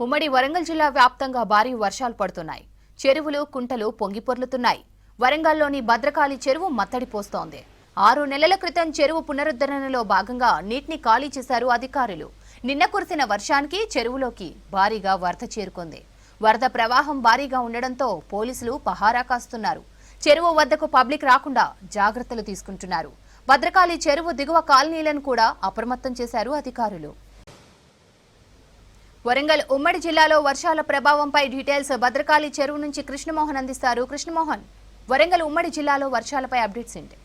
ఉమ్మడి వరంగల్ జిల్లా వ్యాప్తంగా భారీ వర్షాలు పడుతున్నాయి. చెరువులు కుంటలు పొంగిపొర్లుతున్నాయి. వరంగల్లోని భద్రకాళి చెరువు మత్తడి పోస్తోంది. ఆరు నెలల క్రితం చెరువు పునరుద్ధరణలో భాగంగా నీటిని ఖాళీ చేశారు అధికారులు. నిన్న కురిసిన వర్షానికి చెరువులోకి భారీగా వరద చేరుకుంది. వరద ప్రవాహం భారీగా ఉండడంతో పోలీసులు పహారా కాస్తున్నారు. చెరువు వద్దకు పబ్లిక్ రాకుండా జాగ్రత్తలు తీసుకుంటున్నారు. భద్రకాళి చెరువు దిగువ కాలనీలను కూడా అప్రమత్తం చేశారు అధికారులు. వరంగల్ ఉమ్మడి జిల్లాలో వర్షాల ప్రభావంపై డీటెయిల్స్ భద్రకాళి చెరువు నుంచి కృష్ణమోహన్ అందిస్తారు. కృష్ణమోహన్ వరంగల్ ఉమ్మడి జిల్లాలో వర్షాలపై అప్డేట్స్ ఏంటి?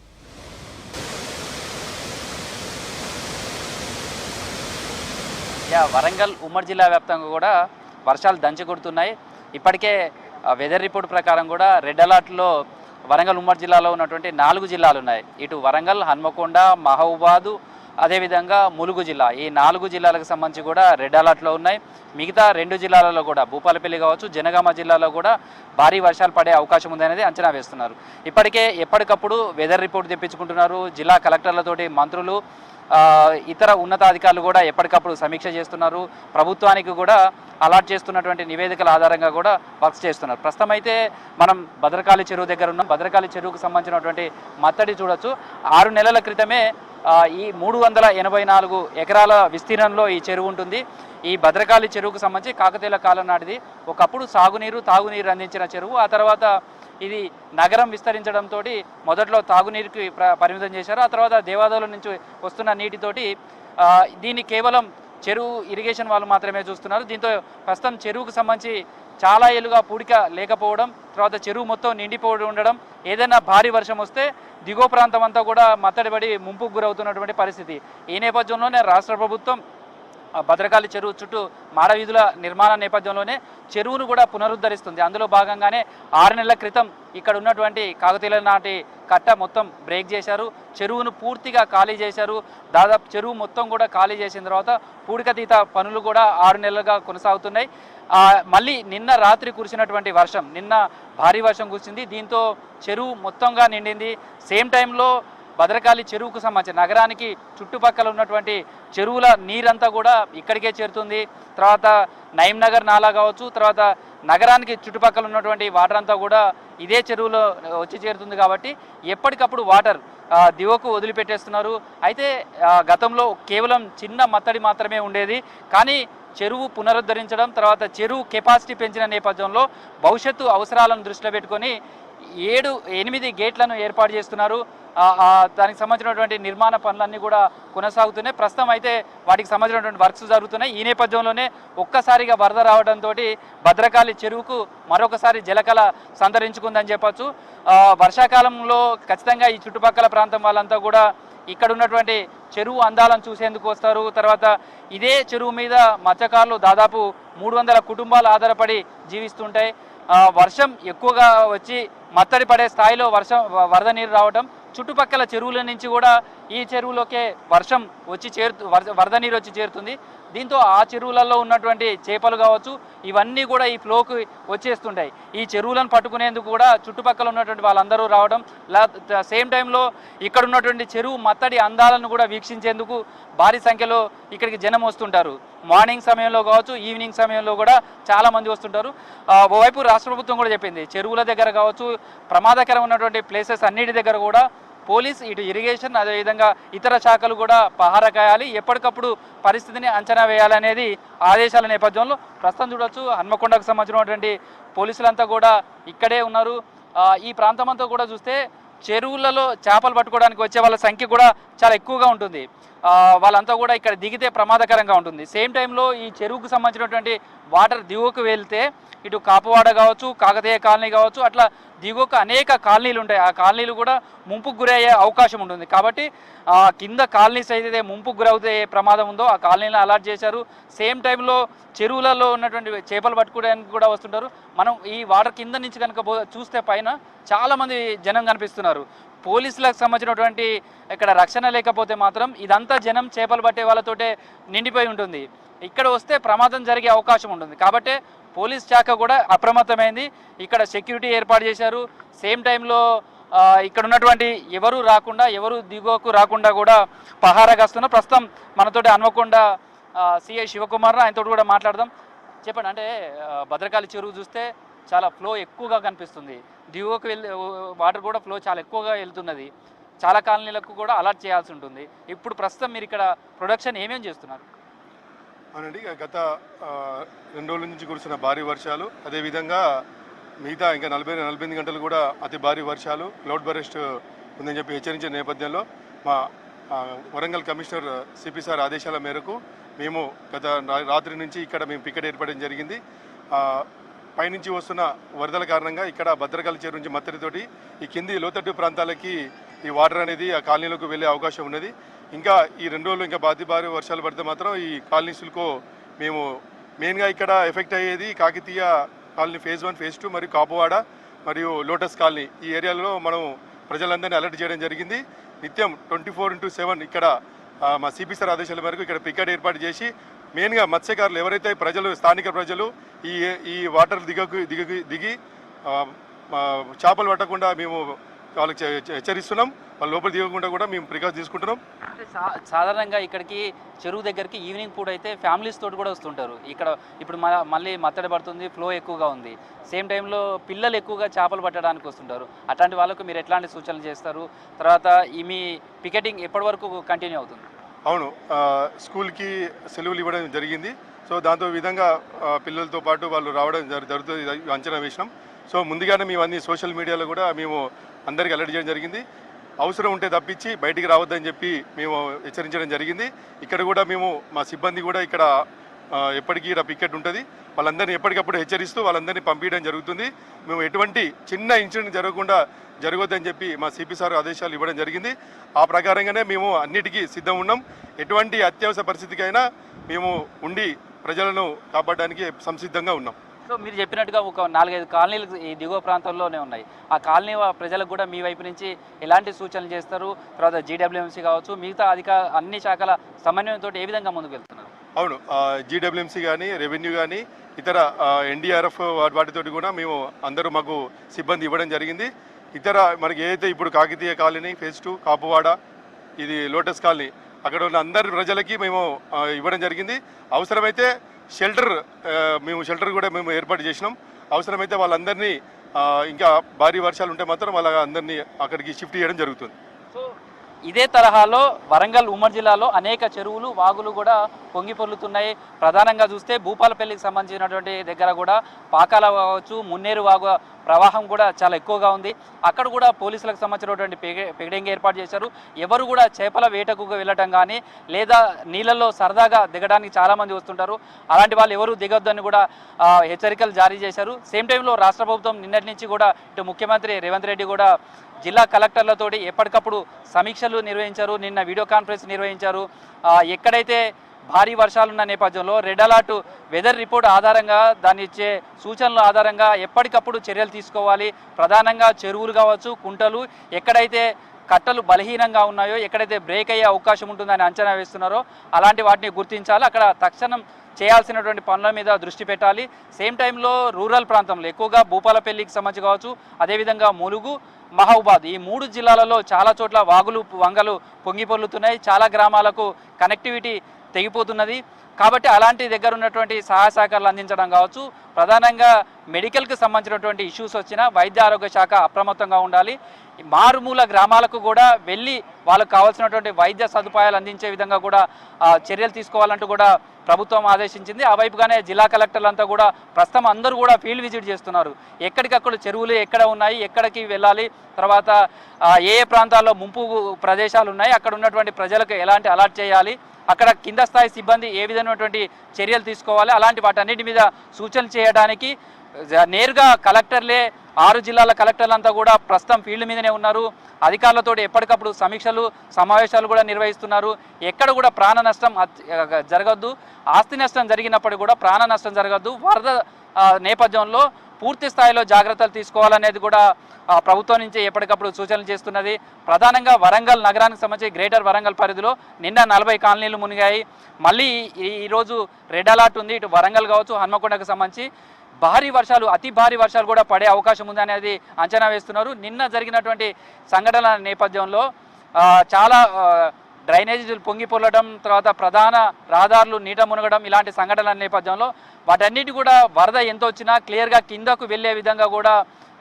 యా వరంగల్ ఉమ్మడి జిల్లా వ్యాప్తంగా కూడా వర్షాలు దంచగొడుతున్నాయి ఇప్పటికే వెదర్ రిపోర్ట్ ప్రకారం కూడా రెడ్ అలర్ట్లో వరంగల్ ఉమ్మడి జిల్లాలో ఉన్నటువంటి నాలుగు జిల్లాలు ఉన్నాయి. ఇటు వరంగల్ హన్మకొండ మహబూబాదు అదేవిధంగా ములుగు జిల్లా ఈ నాలుగు జిల్లాలకు సంబంధించి కూడా రెడ్ అలర్ట్లో ఉన్నాయి. మిగతా రెండు జిల్లాలలో కూడా భూపాలపల్లి కావచ్చు జనగామ జిల్లాలో కూడా భారీ వర్షాలు పడే అవకాశం ఉందనేది అంచనా వేస్తున్నారు. ఇప్పటికే ఎప్పటికప్పుడు వెదర్ రిపోర్ట్ తెప్పించుకుంటున్నారు. జిల్లా కలెక్టర్లతోటి మంత్రులు ఇతర ఉన్నతాధికారులు కూడా ఎప్పటికప్పుడు సమీక్ష చేస్తున్నారు. ప్రభుత్వానికి కూడా అలాట్ చేస్తున్నటువంటి నివేదికల ఆధారంగా కూడా వర్క్స్ చేస్తున్నారు. ప్రస్తుతం అయితే మనం భద్రకాళి చెరువు దగ్గర ఉన్నాం. భద్రకాళి చెరువుకు సంబంధించినటువంటి మత్తడి చూడొచ్చు. ఆరు నెలల క్రితమే ఈ మూడు వందల ఎనభై నాలుగు ఎకరాల విస్తీర్ణంలో ఈ చెరువు ఉంటుంది. ఈ భద్రకాళి చెరువుకు సంబంధించి కాకతీయుల కాలం నాటిది. ఒకప్పుడు సాగునీరు తాగునీరు అందించిన చెరువు. ఆ తర్వాత ఇది నగరం విస్తరించడంతో మొదట్లో తాగునీరుకి ప్ర- పరిమితం చేశారు. ఆ తర్వాత దేవాదాల నుంచి వస్తున్న నీటితోటి దీన్ని కేవలం చెరువు ఇరిగేషన్ వాళ్ళు మాత్రమే చూస్తున్నారు. దీంతో ప్రస్తుతం చెరువుకు సంబంధించి చాలా ఏళ్ళుగా పూడిక లేకపోవడం తర్వాత చెరువు మొత్తం నిండిపోయి ఉండడం ఏదైనా భారీ వర్షం వస్తే దిగువ ప్రాంతం అంతా కూడా మత్తడిపడి ముంపుకు గురవుతున్నటువంటి పరిస్థితి. ఈ నేపథ్యంలోనే రాష్ట్ర ప్రభుత్వం భద్రకాళి చెరువు చుట్టూ మాడవీధుల నిర్మాణ నేపథ్యంలోనే చెరువును కూడా పునరుద్ధరిస్తుంది. అందులో భాగంగానే ఆరు నెలల క్రితం ఇక్కడ ఉన్నటువంటి కాకతీయుల నాటి కట్ట మొత్తం బ్రేక్ చేశారు. చెరువును పూర్తిగా ఖాళీ చేశారు. దాదాపు చెరువు మొత్తం కూడా ఖాళీ చేసిన తర్వాత పూడికతీత పనులు కూడా ఆరు నెలలుగా కొనసాగుతున్నాయి. మళ్ళీ నిన్న రాత్రి కురిసినటువంటి వర్షం నిన్న భారీ వర్షం కురిసింది. దీంతో చెరువు మొత్తంగా నిండింది. సేమ్ టైంలో భద్రకాళి చెరువుకు సంబంధించి నగరానికి చుట్టుపక్కల ఉన్నటువంటి చెరువుల నీరంతా కూడా ఇక్కడికే చేరుతుంది. తర్వాత నయం నగర్ నాలా కావచ్చు తర్వాత నగరానికి చుట్టుపక్కల ఉన్నటువంటి వాటర్ అంతా కూడా ఇదే చెరువులో వచ్చి చేరుతుంది కాబట్టి ఎప్పటికప్పుడు వాటర్ దివకు వదిలిపెట్టేస్తున్నారు. అయితే గతంలో కేవలం చిన్న మత్తడి మాత్రమే ఉండేది. కానీ చెరువు పునరుద్ధరించడం తర్వాత చెరువు కెపాసిటీ పెంచిన నేపథ్యంలో భవిష్యత్తు అవసరాలను దృష్టిలో పెట్టుకొని ఏడు ఎనిమిది గేట్లను ఏర్పాటు చేస్తున్నారు. దానికి సంబంధించినటువంటి నిర్మాణ పనులన్నీ కూడా కొనసాగుతున్నాయి. ప్రస్తుతం అయితే వాటికి సంబంధించినటువంటి వర్క్స్ జరుగుతున్నాయి. ఈ నేపథ్యంలోనే ఒక్కసారిగా వరద రావడంతో భద్రకాళి చెరువుకు మరొకసారి జలకళ సంతరించుకుందని చెప్పచ్చు. వర్షాకాలంలో ఖచ్చితంగా ఈ చుట్టుపక్కల ప్రాంతం వాళ్ళంతా కూడా ఇక్కడ ఉన్నటువంటి చెరువు అందాలను చూసేందుకు వస్తారు. తర్వాత ఇదే చెరువు మీద మత్స్యకారులు దాదాపు మూడు వందల కుటుంబాలు ఆధారపడి జీవిస్తుంటాయి. వర్షం ఎక్కువగా వచ్చి మత్తడి పడే స్థాయిలో వర్షం వరద నీరు రావడం చుట్టుపక్కల చెరువుల నుంచి కూడా ఈ చెరువులోకే వర్షం వచ్చి చేరు వరద నీరు వచ్చి చేరుతుంది. దీంతో ఆ చెరువులలో ఉన్నటువంటి చేపలు కావచ్చు ఇవన్నీ కూడా ఈ ఫ్లోకి వచ్చేస్తుంటాయి. ఈ చెరువులను పట్టుకునేందుకు కూడా చుట్టుపక్కల ఉన్నటువంటి వాళ్ళందరూ రావడం సేమ్ టైంలో ఇక్కడ ఉన్నటువంటి చెరువు మత్తడి అందాలను కూడా వీక్షించేందుకు భారీ సంఖ్యలో ఇక్కడికి జనం వస్తుంటారు. మార్నింగ్ సమయంలో కావచ్చు ఈవినింగ్ సమయంలో కూడా చాలామంది వస్తుంటారు. ఓవైపు రాష్ట్ర ప్రభుత్వం కూడా చెప్పింది చెరువుల దగ్గర కావచ్చు ప్రమాదకరం ఉన్నటువంటి ప్లేసెస్ అన్నిటి దగ్గర కూడా పోలీస్ ఇటు ఇరిగేషన్ అదేవిధంగా ఇతర శాఖలు కూడా పహారా కాయాలి ఎప్పటికప్పుడు పరిస్థితిని అంచనా వేయాలనేది ఆదేశాల నేపథ్యంలో ప్రస్తుతం చూడొచ్చు. హన్మకొండకు సంబంధించినటువంటి పోలీసులంతా కూడా ఇక్కడే ఉన్నారు. ఈ ప్రాంతం అంతా కూడా చూస్తే చెరువులలో చేపలు పట్టుకోవడానికి వచ్చే వాళ్ళ సంఖ్య కూడా చాలా ఎక్కువగా ఉంటుంది. వాళ్ళంతా కూడా ఇక్కడ దిగితే ప్రమాదకరంగా ఉంటుంది. సేమ్ టైంలో ఈ చెరువుకు సంబంధించినటువంటి వాటర్ దిగువకు వెళ్తే ఇటు కాపువాడ కావచ్చు కాకతీయ కాలనీ కావచ్చు అట్లా దిగువకు అనేక కాలనీలు ఉంటాయి. ఆ కాలనీలు కూడా ముంపుకు గురయ్యే అవకాశం ఉంటుంది. కాబట్టి ఆ, కింద కాలనీస్ అయితే ముంపుకు గురవుతే ఏ ప్రమాదం ఉందో ఆ కాలనీలను అలర్ట్ చేశారు. సేమ్ టైంలో చెరువులలో ఉన్నటువంటి చేపలు పట్టుకోవడానికి కూడా వస్తుంటారు. మనం ఈ వాటర్ కింద నుంచి కనుక పో- చూస్తే పైన చాలామంది జనం కనిపిస్తున్నారు. పోలీసులకు సంబంధించినటువంటి ఇక్కడ రక్షణ లేకపోతే మాత్రం ఇదంతా జనం చేపలు పట్టే వాళ్ళతోటే నిండిపోయి ఉంటుంది. ఇక్కడ వస్తే ప్రమాదం జరిగే అవకాశం ఉంటుంది. కాబట్టి పోలీస్ శాఖ కూడా అప్రమత్తమైంది. ఇక్కడ సెక్యూరిటీ ఏర్పాటు చేశారు. సేమ్ టైంలో ఇక్కడ ఉన్నటువంటి ఎవరు రాకుండా ఎవరు దిగువకు రాకుండా కూడా పహారా కాస్తున్నారు ప్రస్తుతం మనతోటి హన్మకొండ సిఐ శివకుమార్ ఆయనతో కూడా మాట్లాడదాం. చెప్పండి అంటే భద్రకాళి చెరువు చూస్తే చాలా ఫ్లో ఎక్కువగా కనిపిస్తుంది. దిగువకు వెళ్ళి వాటర్ కూడా ఫ్లో చాలా ఎక్కువగా వెళ్తున్నది. చాలా కాలనీలకు కూడా అలర్ట్ చేయాల్సి ఉంటుంది. ఇప్పుడు ప్రస్తుతం మీరు ఇక్కడ ప్రొడక్షన్ ఏమేమి చేస్తున్నారు? అవునండి గత రెండు రోజుల నుంచి కురిసిన భారీ వర్షాలు అదేవిధంగా మిగతా ఇంకా నలభై నలభై ఎనిమిది గంటలు కూడా అతి భారీ వర్షాలు క్లౌడ్ బరెస్ట్ ఉందని చెప్పి హెచ్చరించిన నేపథ్యంలో మా వరంగల్ కమిషనర్ సిపి సార్ ఆదేశాల మేరకు మేము గత రాత్రి నుంచి ఇక్కడ మేము పికెట్ ఏర్పడడం జరిగింది. పైనుంచి వస్తున్న వరదల కారణంగా ఇక్కడ భద్రకాళి చేరు నుంచి మత్తడితోటి ఈ కింది లోతట్టు ప్రాంతాలకి ఈ వాటర్ అనేది ఆ కాలనీలకు వెళ్ళే అవకాశం ఉన్నది. ఇంకా ఈ రెండు రోజులు ఇంకా బాతి భారీ వర్షాలు పడితే మాత్రం ఈ కాలనీస్లకు మేము మెయిన్గా ఇక్కడ ఎఫెక్ట్ అయ్యేది Kakatiya colony phase one phase two మరియు కాపువాడ మరియు లోటస్ కాలనీ. ఈ ఏరియాలో మనం ప్రజలందరినీ అలర్ట్ చేయడం జరిగింది. నిత్యం ట్వంటీ ఫోర్ ఇంటూ సెవెన్ ఇక్కడ మా సిపి ఆదేశాల మేరకు ఇక్కడ పికెట్ ఏర్పాటు చేసి మెయిన్గా మత్స్యకారులు ఎవరైతే ప్రజలు స్థానిక ప్రజలు ఈ ఈ వాటర్ దిగకు దిగకు దిగి చేపలు పట్టకుండా మేము వాళ్ళకి హెచ్చరిస్తున్నాం. వాళ్ళ లోపల దిగకుండా కూడా మేము ప్రికాషన్ తీసుకుంటున్నాం. సాధారణంగా ఇక్కడికి చెరువు దగ్గరికి ఈవినింగ్ పూట అయితే ఫ్యామిలీస్ తోటి కూడా వస్తుంటారు. ఇక్కడ ఇప్పుడు మ- మళ్ళీ మత్తడి పడుతుంది ఫ్లో ఎక్కువగా ఉంది. సేమ్ టైంలో పిల్లలు ఎక్కువగా చేపలు పట్టడానికి వస్తుంటారు. అట్లాంటి వాళ్ళకు మీరు ఎట్లాంటి సూచనలు చేస్తారు? తర్వాత ఈ మీ పికెటింగ్ ఎప్పటి వరకు కంటిన్యూ అవుతుంది? అవును స్కూల్కి సెలవులు ఇవ్వడం జరిగింది. సో దాంతో విధంగా పిల్లలతో పాటు వాళ్ళు రావడం జరుగుతుంది. అంచనా వేసినాం. సో ముందుగానే మేము అన్ని సోషల్ మీడియాలో కూడా మేము అందరికీ అలర్ట్ చేయడం జరిగింది. అవసరం ఉంటే తప్పించి బయటికి రావద్దని చెప్పి మేము హెచ్చరించడం జరిగింది. ఇక్కడ కూడా మేము మా సిబ్బంది కూడా ఇక్కడ ఎప్పటికీ ఇక్కడ పికెట్ ఉంటుంది. వాళ్ళందరినీ ఎప్పటికప్పుడు హెచ్చరిస్తూ వాళ్ళందరినీ పంపించడం జరుగుతుంది. మేము ఎటువంటి చిన్న ఇన్సిడెంట్ జరగకుండా జరగొద్దని చెప్పి మా సిపి సార్ ఆదేశాలు ఇవ్వడం జరిగింది. ఆ ప్రకారంగానే మేము అన్నిటికీ సిద్ధం ఉన్నాం. ఎటువంటి అత్యవసర పరిస్థితికైనా మేము ఉండి ప్రజలను కాపాడడానికి సంసిద్ధంగా ఉన్నాం. సో మీరు చెప్పినట్టుగా ఒక నాలుగైదు కాలనీలు ఈ దిగువ ప్రాంతంలోనే ఉన్నాయి. ఆ కాలనీ ప్రజలకు కూడా మీ వైపు నుంచి ఎలాంటి సూచనలు చేస్తారు? తర్వాత జీడబ్ల్యూఎంసీ కావచ్చు మిగతా అధిక అన్ని శాఖల సమన్వయంతో ఏ విధంగా ముందుకు వెళ్తున్నారు? అవును జీడబ్ల్యూఎంసీ కానీ రెవెన్యూ కానీ ఇతర ఎన్డీఆర్ఎఫ్ వాటితోటి కూడా మేము అందరూ మాకు సిబ్బంది ఇవ్వడం జరిగింది. ఇతర మనకి ఏదైతే ఇప్పుడు Kakatiya colony phase two Kapuwada ఇది లోటస్ కాలనీ అక్కడ ఉన్న అందరి ప్రజలకి మేము ఇవ్వడం జరిగింది. అవసరమైతే షెల్టర్ మేము షెల్టర్ కూడా మేము ఏర్పాటు చేసినాం. అవసరమైతే వాళ్ళందరినీ ఇంకా భారీ వర్షాలు ఉంటే మాత్రం వాళ్ళ అందరినీ అక్కడికి షిఫ్ట్ చేయడం జరుగుతుంది. ఇదే తరహాలో వరంగల్ ఉమ్మడి జిల్లాలో అనేక చెరువులు వాగులు కూడా పొంగి పొర్లుతున్నాయి. ప్రధానంగా చూస్తే భూపాలపల్లికి సంబంధించినటువంటి దగ్గర కూడా పాకాల కావచ్చు మున్నేరు వాగు ప్రవాహం కూడా చాలా ఎక్కువగా ఉంది. అక్కడ కూడా పోలీసులకు సంబంధించినటువంటి పెగ ఏర్పాటు చేశారు. ఎవరు కూడా చేపల వేటకు వెళ్ళటం కానీ లేదా నీళ్ళల్లో సరదాగా దిగడానికి చాలామంది వస్తుంటారు. అలాంటి వాళ్ళు ఎవరు దిగొద్దని కూడా హెచ్చరికలు జారీ చేశారు. సేమ్ టైంలో రాష్ట్ర ప్రభుత్వం నిన్నటి నుంచి కూడా ఇటు ముఖ్యమంత్రి రేవంత్ రెడ్డి కూడా జిల్లా కలెక్టర్లతోటి ఎప్పటికప్పుడు సమీక్షలు నిర్వహించారు నిన్న వీడియో కాన్ఫరెన్స్ నిర్వహించారు. ఎక్కడైతే భారీ వర్షాలున్న నేపథ్యంలో రెడ్ అలర్ట్ వెదర్ రిపోర్ట్ ఆధారంగా దాన్ని ఇచ్చే సూచనల ఆధారంగా ఎప్పటికప్పుడు చర్యలు తీసుకోవాలి. ప్రధానంగా చెరువులు కావచ్చు కుంటలు ఎక్కడైతే కట్టలు బలహీనంగా ఉన్నాయో ఎక్కడైతే బ్రేక్ అయ్యే అవకాశం ఉంటుందని అంచనా వేస్తున్నారో అలాంటి వాటిని గుర్తించాలి. అక్కడ తక్షణం చేయాల్సినటువంటి పనుల మీద దృష్టి పెట్టాలి. సేమ్ టైంలో రూరల్ ప్రాంతంలో ఎక్కువగా భూపాలపల్లికి సంబంధించి కావచ్చు అదేవిధంగా ములుగు మహబూబాద్ ఈ మూడు జిల్లాలలో చాలా చోట్ల వాగులు వంగలు పొంగి పొర్లుతున్నాయి చాలా గ్రామాలకు కనెక్టివిటీ తెగిపోతున్నది. కాబట్టి అలాంటి దగ్గర ఉన్నటువంటి సహాయ సహకారాలు అందించడం కావచ్చు. ప్రధానంగా మెడికల్కి సంబంధించినటువంటి ఇష్యూస్ వచ్చినా వైద్య ఆరోగ్య శాఖ అప్రమత్తంగా ఉండాలి. మారుమూల గ్రామాలకు కూడా వెళ్ళి వాళ్ళకు కావాల్సినటువంటి వైద్య సదుపాయాలు అందించే విధంగా కూడా చర్యలు తీసుకోవాలంటూ కూడా ప్రభుత్వం ఆదేశించింది. ఆ వైపుగానే జిల్లా కలెక్టర్లంతా కూడా ప్రస్తుతం అందరూ కూడా ఫీల్డ్ విజిట్ చేస్తున్నారు. ఎక్కడికక్కడ చెరువులు ఎక్కడ ఉన్నాయి ఎక్కడికి వెళ్ళాలి తర్వాత ఏ ఏ ప్రాంతాల్లో ముంపు ప్రదేశాలు ఉన్నాయి అక్కడ ఉన్నటువంటి ప్రజలకు ఎలాంటి అలర్ట్ చేయాలి అక్కడ కింద స్థాయి సిబ్బంది ఏ విధమైనటువంటి చర్యలు తీసుకోవాలి అలాంటి వాటన్నిటి మీద సూచనలు చేయడానికి నేరుగా కలెక్టర్లే ఆరు జిల్లాల కలెక్టర్లంతా కూడా ప్రస్తుతం ఫీల్డ్ మీదనే ఉన్నారు. అధికారులతో ఎప్పటికప్పుడు సమీక్షలు సమావేశాలు కూడా నిర్వహిస్తున్నారు. ఎక్కడ కూడా ప్రాణ నష్టం జరగద్దు. ఆస్తి నష్టం జరిగినప్పటికీ కూడా ప్రాణ నష్టం జరగద్దు. వరద నేపథ్యంలో పూర్తి స్థాయిలో జాగ్రత్తలు తీసుకోవాలనేది కూడా ప్రభుత్వం నుంచి ఎప్పటికప్పుడు సూచనలు చేస్తున్నది. ప్రధానంగా వరంగల్ నగరానికి సంబంధించి గ్రేటర్ వరంగల్ పరిధిలో నిన్న నలభై కాలనీలు మునిగాయి. మళ్ళీ ఈరోజు రెడ్ అలర్ట్ ఉంది. ఇటు వరంగల్ కావచ్చు హన్మకొండకు సంబంధించి. భారీ వర్షాలు అతి భారీ వర్షాలు కూడా పడే అవకాశం ఉందనేది అంచనా వేస్తున్నారు. నిన్న జరిగినటువంటి సంఘటనల నేపథ్యంలో చాలా డ్రైనేజీలు పొంగి పొల్లడం తర్వాత ప్రధాన రహదారులు నీట మునగడం ఇలాంటి సంఘటనల నేపథ్యంలో వాటన్నిటి కూడా వరద ఎంత వచ్చినా క్లియర్గా కిందకు వెళ్ళే విధంగా కూడా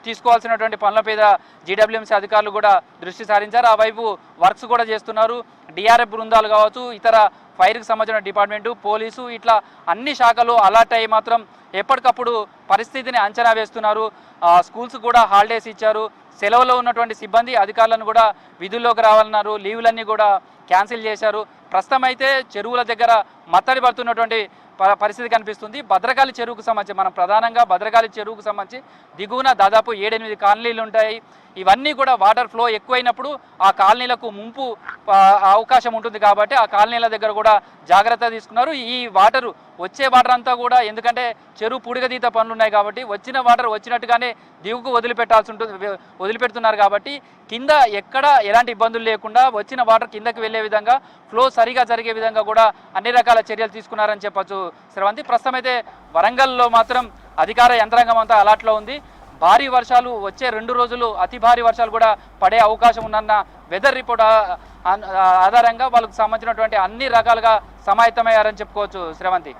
తీసుకోవాల్సినటువంటి పనుల మీద జీడబ్ల్యూఎంసీ అధికారులు కూడా దృష్టి సారించారు. ఆ వైపు వర్క్స్ కూడా చేస్తున్నారు. డిఆర్ఎఫ్ బృందాలు కావచ్చు ఇతర ఫైర్కి సంబంధించిన డిపార్ట్మెంటు పోలీసు ఇట్లా అన్ని శాఖలు అలర్ట్ అయ్యి మాత్రం ఎప్పటికప్పుడు పరిస్థితిని అంచనా వేస్తున్నారు. స్కూల్స్ కూడా హాలిడేస్ ఇచ్చారు. సెలవులో ఉన్నటువంటి సిబ్బంది అధికారులను కూడా విధుల్లోకి రావాలన్నారు. లీవులన్నీ కూడా క్యాన్సిల్ చేశారు. ప్రస్తుతం అయితే చెరువుల దగ్గర మత్తడి పడుతున్నటువంటి ప- పరిస్థితి కనిపిస్తుంది. భద్రకాళి చెరువుకు సంబంధించి మనం ప్రధానంగా భద్రకాళి చెరువుకు సంబంధించి దిగువన దాదాపు ఏడెనిమిది కాలనీలు ఉంటాయి. ఇవన్నీ కూడా వాటర్ ఫ్లో ఎక్కువైనప్పుడు ఆ కాలనీలకు ముంపు అవకాశం ఉంటుంది కాబట్టి ఆ కాలనీల దగ్గర కూడా జాగ్రత్త తీసుకున్నారు. ఈ వాటర్ వచ్చే వాటర్ అంతా కూడా ఎందుకంటే చెరువు పుడిగదీత పనులు ఉన్నాయి కాబట్టి వచ్చిన వాటర్ వచ్చినట్టుగానే దిగుకు వదిలిపెట్టాల్సి ఉంటుంది వదిలిపెడుతున్నారు కాబట్టి కింద ఎక్కడ ఎలాంటి ఇబ్బందులు లేకుండా వచ్చిన వాటర్ కిందకి వెళ్ళే విధంగా ఫ్లో సరిగా జరిగే విధంగా కూడా అన్ని రకాల చర్యలు తీసుకున్నారని చెప్పొచ్చు శ్రవంతి. ప్రస్తుతం అయితే వరంగల్లో మాత్రం అధికార యంత్రాంగం అంతా అలాట్లో ఉంది. భారీ వర్షాలు వచ్చే రెండు రోజులు అతి భారీ వర్షాలు కూడా పడే అవకాశం ఉందన్న వెదర్ రిపోర్ట్ ఆధారంగా వాళ్ళకు సంబంధించినటువంటి అన్ని రకాలుగా సమాయత్తమయ్యారని చెప్పుకోవచ్చు శ్రవంతి.